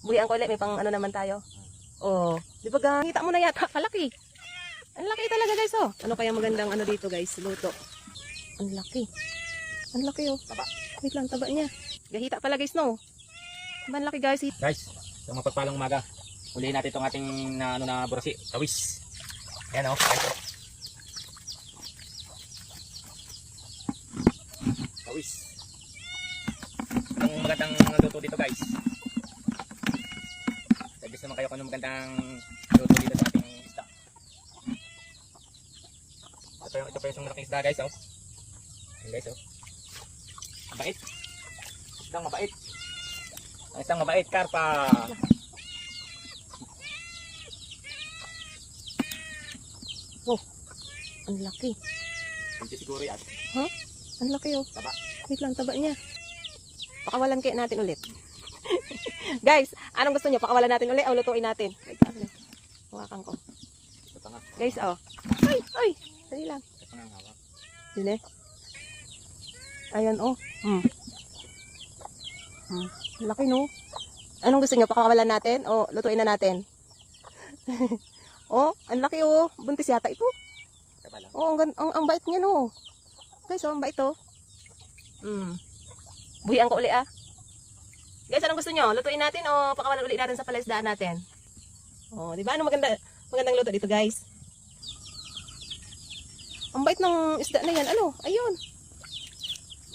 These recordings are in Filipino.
Buhian ko ulit, may pang ano naman tayo. Oh, di ba kita mo na yata, kalaki. Ang laki talaga guys, oh. Ano kaya magandang ano dito guys, luto. Ang laki. Ang laki oh. Taba. Wait lang, taba niya. Gahita pala guys, no? Ang laki guys. Guys, sa mapagpalang umaga, ulihin natin itong ating na, ano na burasi, tawis. Ayan o. guys, oh. Tawis. Anong magandang luto dito guys? Kayo kung anong magandang luto dito sa ating isda. Ito yung, ito pa yung malaking isda guys oh. Ayan guys oh. Mabait. Isdang mabait. Ang isang mabait, karpa. Ang laki. Hindi siguro yan. Ang laki oh. Taba. Wait lang, taba niya. Pakawalan kaya natin ulit. Guys, anong gusto niyo? Pakawalan natin ulit o lutuin natin? Hawakan ko. Guys, oh. Ay, ay. Dali lang. Dili. Ayan, oh. Hmm. Hmm. Laki, no? Anong gusto niyo? Pakawalan natin o lutuin na natin? oh, ang laki, oh. Buntis yata ito. Oh, ang, ang, ang bait niya, no? Guys, oh, ang bait, oh. Hmm. Buhian ko uli, ah. Guys, anong gusto nyo? Lutuin natin o pakawalan ulit natin sa palaisdaan natin? Oh, di ba? Ano maganda, magandang luto dito, guys? Ang bait ng isda na yan. Ano? Ayun.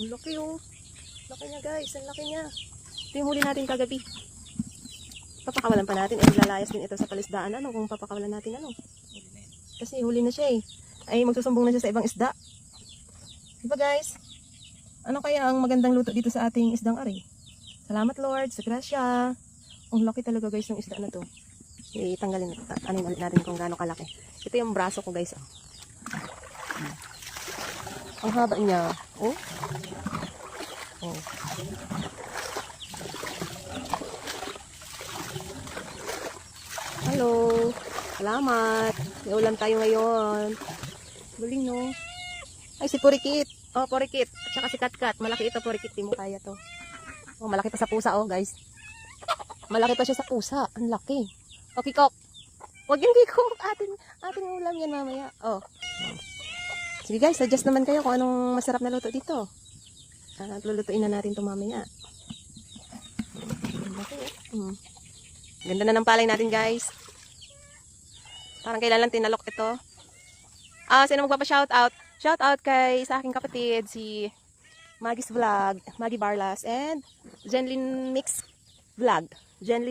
Ang laki, oh. Laki niya, guys. Ang laki niya. Ito yung huli natin kagabi. Papakawalan pa natin. Eh, lalayas din ito sa palisdaan. Ano kung papakawalan natin, ano? Kasi huli na siya eh. Ay magsusumbong na siya sa ibang isda. Diba guys? Ano kaya ang magandang luto dito sa ating isdang ari? Salamat Lord, sa grasya. Ang laki talaga guys ng isda na to. Itanggalin natin, ulit natin kung gaano kalaki. Ito yung braso ko guys. Oh. Ang haba niya. Oh. Oh. Hello. Salamat. May tayo ngayon. Galing, no? Ay, si Purikit. Oh, Purikit. At saka si Katkat. Malaki ito, Purikit. Di mo kaya to. Oh, malaki pa sa pusa, oh, guys. Malaki pa siya sa pusa. Ang laki. Oh, kikok. Huwag yung kikok. Ating, ating ulam yan mamaya. Oh. Sige guys, suggest naman kayo kung anong masarap na luto dito. At lulutuin na natin ito mamaya. Mm. Ganda na ng palay natin, guys. Parang kailan lang tinalok ito. Ah, sino magpapa-shout out? Shout out kay sa aking kapatid, si Maggie's Vlog, Maggie Barlas, and Jenlyn Mix Vlog. Jenlyn